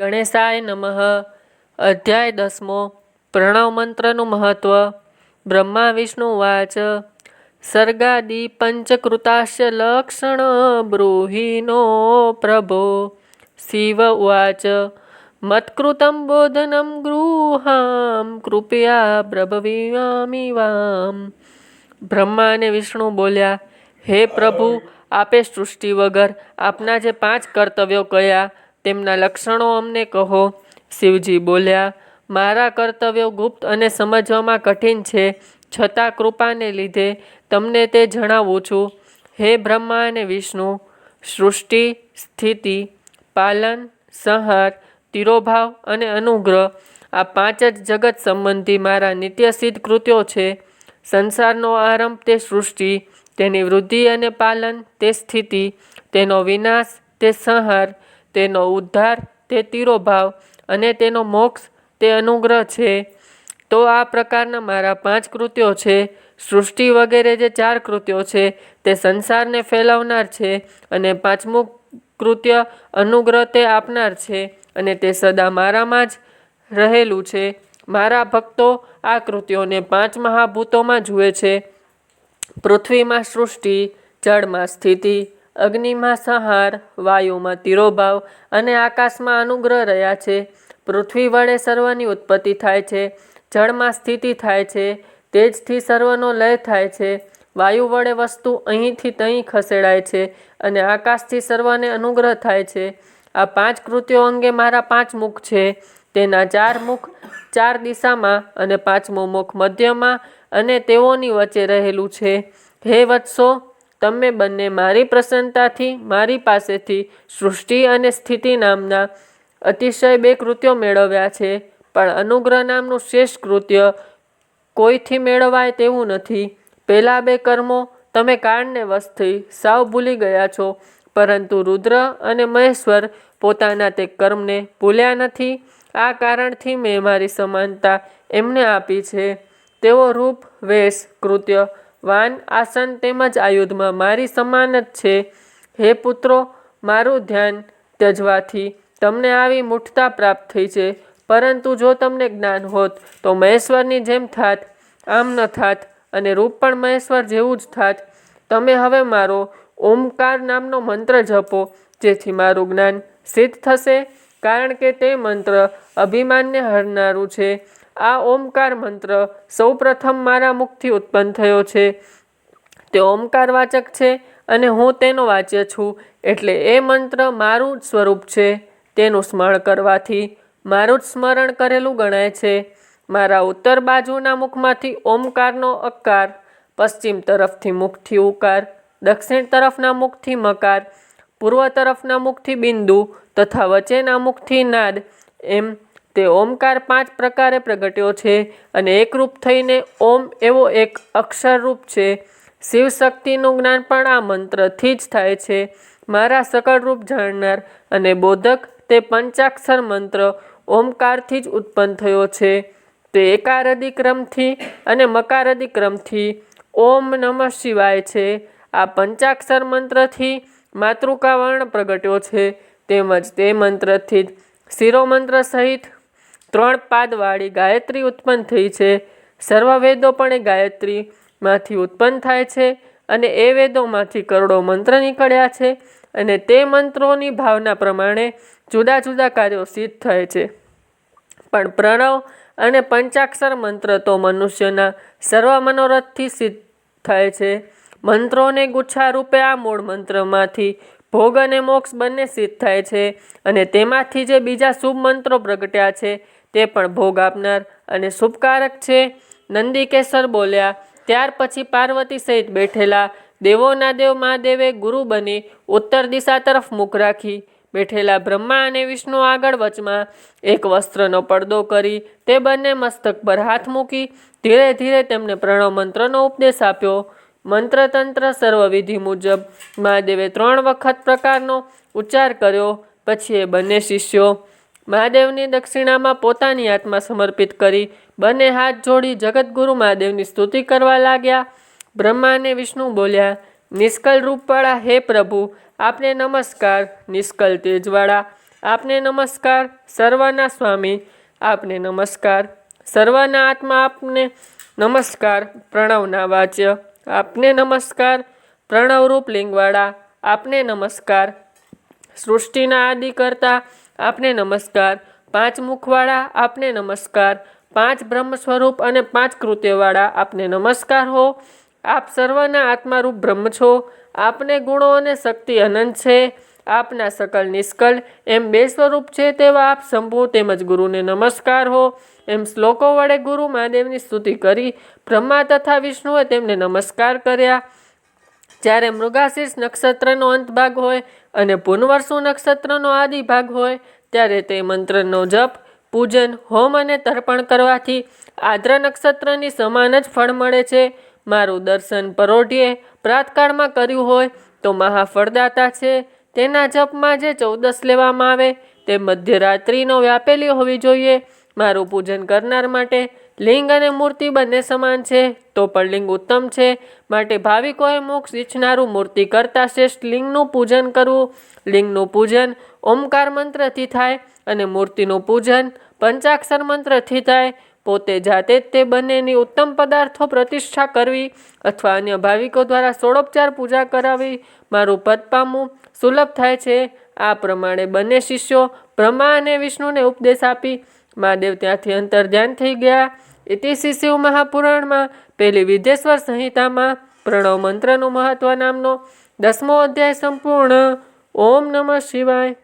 ગણેશાય નમઃ. અધ્યાય દસમો. પ્રણવ મંત્રનું મહત્વ. બ્રહ્મા વિષ્ણુ વાચ. સર્ગાદિ પંચકૃતાશ્ય લક્ષણ બ્રૂહિનો પ્રભો. શિવ ઉવાચ. મત્કૃતમ બોધનમ ગૃહામ. કૃપયા પ્રભવિયામી વામ. બ્રહ્મા અને વિષ્ણુ બોલ્યા, હે પ્રભુ, આપે સૃષ્ટિ વગર આપના જે પાંચ કર્તવ્યો કયા તેમના લક્ષણો અમને કહો. શિવજી બોલ્યા, મારા કર્તવ્યો ગુપ્ત અને સમજવામાં કઠિન છે. છતાં કૃપાને લીધે તમને તે જણાવું છું. હે બ્રહ્મા અને વિષ્ણુ, સૃષ્ટિ, સ્થિતિ, પાલન, સંહાર, તિરોભાવ અને અનુગ્રહ, આ પાંચ જ જગત સંબંધી મારા નિત્યસિદ્ધ કૃત્યો છે. સંસારનો આરંભ તે સૃષ્ટિ, તેની વૃદ્ધિ અને પાલન તે સ્થિતિ, તેનો વિનાશ તે સંહાર તેનો ઉદ્ધાર, તે તિરોભાવ અને તેનો મોક્ષ, તે અનુગ્રહ છે. તો આ પ્રકારના મારા પાંચ કૃત્યો છે. સૃષ્ટિ વગેરે જે ચાર કૃત્યો છે, તે સંસારને ફેલાવનાર છે અને પાંચમું કૃત્ય અનુગ્રહ તે આપનાર છે અને તે સદા મારામાં જ રહેલું છે. મારા ભક્તો આ કૃત્યોને પાંચ મહાભૂતોમાં જુએ છે. પૃથ્વીમાં સૃષ્ટિ, જળમાં સ્થિતિ અગ્નિમાં સંહાર, વાયુમાં તિરોભાવ અને આકાશમાં અનુગ્રહ રહ્યા છે. પૃથ્વી વડે સર્વની ઉત્પત્તિ થાય છે, જળમાં સ્થિતિ થાય છે, તેજથી સર્વનો લય થાય છે. વાયુ વડે વસ્તુ અહીંથી તહીં ખસેડાય છે અને આકાશથી સર્વને અનુગ્રહ થાય છે. આ પાંચ કૃત્યો અંગે મારા પાંચ મુખ છે. તેના ચાર મુખ ચાર દિશામાં અને પાંચમો મુખ મધ્યમાં અને તેઓની વચ્ચે રહેલું છે. હે વત્સો તમે બંને મારી પ્રસન્નતાથી, મારી પાસેથી સૃષ્ટિ અને સ્થિતિ નામના અતિશય બે કૃત્યો મેળવ્યા છે, પણ અનુગ્રહ નામનું શ્રેષ્ઠ કૃત્ય કોઈથી મેળવાય તેવું નથી. પહેલાં બે કર્મો તમે કાળને વશથી સાવ ભૂલી ગયા છો, પરંતુ રુદ્ર અને મહેશ્વર પોતાના તે કર્મને ભૂલ્યા નથી. આ કારણથી મેં મારી સમાનતા એમને આપી છે. તેઓ રૂપ, વેશ, કૃત્ય વાન આસન તેમજ આયુધમાં મારી સમાન જ છે. હે પુત્રો, મારું ધ્યાન ત્યજવાથી તમને આવી મૂઠતા પ્રાપ્ત થઈ છે. પરંતુ જો તમને જ્ઞાન હોત, તો મહેશ્વરની જેમ થાત, આમ ન થાત અને રૂપ પણ મહેશ્વર જેવું જ થાત. તમે હવે મારો ઓમકાર નામનો મંત્ર જપો, જેથી મારું જ્ઞાન સિદ્ધ થશે. કારણ કે તે મંત્ર અભિમાનને હરનારું છે. આ ઓમકાર મંત્ર સૌપ્રથમ મારા મુખથી ઉત્પન્ન થયો છે. તે ઓમકાર વાચક છે અને હું તેનો વાચ્ય છું. એટલે એ મંત્ર મારું જ સ્વરૂપ છે. તેનું સ્મરણ કરવાથી મારું જ સ્મરણ કરેલું ગણાય છે. મારા ઉત્તર બાજુના મુખમાંથી ઓમકારનો અકાર પશ્ચિમ તરફથી મુખથી ઉકાર, દક્ષિણ તરફના મુખથી મકાર, પૂર્વ તરફના મુખથી બિંદુ તથા વચ્ચેના મુખથી નાદ એમ તે ઓમકાર પાંચ પ્રકારે પ્રગટ્યો છે અને એકરૂપ થઈને ઓમ એવો એક અક્ષરરૂપ છે. શિવ શક્તિનું જ્ઞાન પણ આ મંત્રથી જ થાય છે. મારા સકળ રૂપ જાણનાર અને બોધક તે પંચાક્ષર મંત્ર ઓમકારથી જ ઉત્પન્ન થયો છે. તે એકારદી ક્રમથી અને મકારદી ક્રમથી ઓમ નમઃ શિવાય છે. આ પંચાક્ષર મંત્રથી માતૃકાવર્ણ પ્રગટ્યો છે. તેમજ તે મંત્રથી જ શિરોમંત્ર સહિત ત્રણ પાદવાળી ગાયત્રી ઉત્પન્ન થઈ છે. સર્વ વેદો પણ એ ગાયત્રીમાંથી ઉત્પન્ન થાય છે અને એ વેદોમાંથી કરોડો મંત્ર નીકળ્યા છે અને તે મંત્રોની ભાવના પ્રમાણે જુદા જુદા કાર્યો સિદ્ધ થાય છે. પણ પ્રણવ અને પંચાક્ષર મંત્ર તો મનુષ્યના સર્વ મનોરથથી સિદ્ધ થાય છે. મંત્રોને ગુચ્છા રૂપે આ મૂળ મંત્રમાંથી ભોગ અને મોક્ષ બંને સિદ્ધ થાય છે અને તેમાંથી જે બીજા શુભ મંત્રો પ્રગટ્યા છે તે પણ ભોગ આપનાર અને શુભકારક છે. નંદીકેશર બોલ્યા, ત્યાર પછી પાર્વતી સહિત બેઠેલા દેવોના દેવ મહાદેવે ગુરુ બની ઉત્તર દિશા તરફ મુખ રાખી, બેઠેલા બ્રહ્મા અને વિષ્ણુ આગળ વચમાં એક વસ્ત્રનો પડદો કરી, તે બંને મસ્તક પર હાથ મૂકી, ધીરે ધીરે તેમને પ્રણવ મંત્રનો ઉપદેશ આપ્યો. મંત્રતંત્ર સર્વવિધિ મુજબ મહાદેવે ત્રણ વખત પ્રકારનો ઉચ્ચાર કર્યો, પછી એ બંને શિષ્યો મહાદેવની દક્ષિણામાં પોતાની આત્મા સમર્પિત કરી બંને હાથ જોડી જગતગુરુ મહાદેવની સ્તુતિ કરવા લાગ્યા. બ્રહ્મા અને વિષ્ણુ બોલ્યા, નિષ્કલ રૂપવાળા, હે પ્રભુ, આપને નમસ્કાર, નિષ્કલ તેજવાળા. આપને નમસ્કાર, સર્વના સ્વામી, આપને નમસ્કાર. સર્વના આત્મા આપને નમસ્કાર, પ્રણવના વાચ્ય. આપને નમસ્કાર પ્રણવરૂપ લિંગવાળા. આપને નમસ્કાર. સૃષ્ટિના આદિ કરતા આપને નમસ્કાર. પાંચ મુખવાળા આપને નમસ્કાર. પાંચ બ્રહ્મ સ્વરૂપ અને પાંચ કૃત્યવાળા આપને નમસ્કાર હો. આપ સર્વના આત્મારૂપ બ્રહ્મ છો. આપને ગુણો અને શક્તિ અનંત છે. આપના સકલ નિષ્કલ એમ બે સ્વરૂપ છે તેવા આપ શંભુ તેમજ ગુરુને નમસ્કાર હો. એમ શ્લોકો વડે ગુરુ મહાદેવની સ્તુતિ કરી બ્રહ્મા તથા વિષ્ણુએ તેમને નમસ્કાર કર્યા. જ્યારે મૃગાશીર્ષ નક્ષત્રનો અંત ભાગ હોય અને પુનવર્ષુ નક્ષત્રનો આદિ ભાગ હોય, ત્યારે તે મંત્રનો જપ, પૂજન, હોમ અને તર્પણ કરવાથી આદ્ર નક્ષત્રની સમાન જ ફળ મળે છે. મારું દર્શન પરોઢીએ પ્રાતકાળમાં કર્યું હોય તો મહાફળદાતા છે. તેના જપમાં જે ચૌદસ લેવામાં આવે તે મધ્યરાત્રિનો વ્યાપેલી હોવી જોઈએ. મારું પૂજન કરનાર માટે લિંગ અને મૂર્તિ બંને સમાન છે, તો પણ લિંગ ઉત્તમ છે. માટે ભાવિકોએ મોક્ષ ઈચ્છનારું મૂર્તિ કરતાં શ્રેષ્ઠ લિંગનું પૂજન કરવું. લિંગનું પૂજન ઓમકાર મંત્રથી થાય અને મૂર્તિનું પૂજન પંચાક્ષર મંત્રથી થાય. પોતે જાતે જ તે બંનેની ઉત્તમ પદાર્થો પ્રતિષ્ઠા કરવી અથવા અન્ય ભાવિકો દ્વારા સોળોપચાર પૂજા કરાવી મારું પદ પામવું સુલભ થાય છે. આ પ્રમાણે બંને શિષ્યો બ્રહ્મા અને વિષ્ણુને ઉપદેશ આપી મહાદેવ ત્યાંથી અંતર ધ્યાન થઈ ગયા. ઇતિશ્રી શિવ મહાપુરાણમાં પહેલી વિદ્યેશ્વર સંહિતામાં પ્રણવ મંત્રનું મહત્વ નામનો દસમો અધ્યાય સંપૂર્ણ. ઓમ નમઃ શિવાય.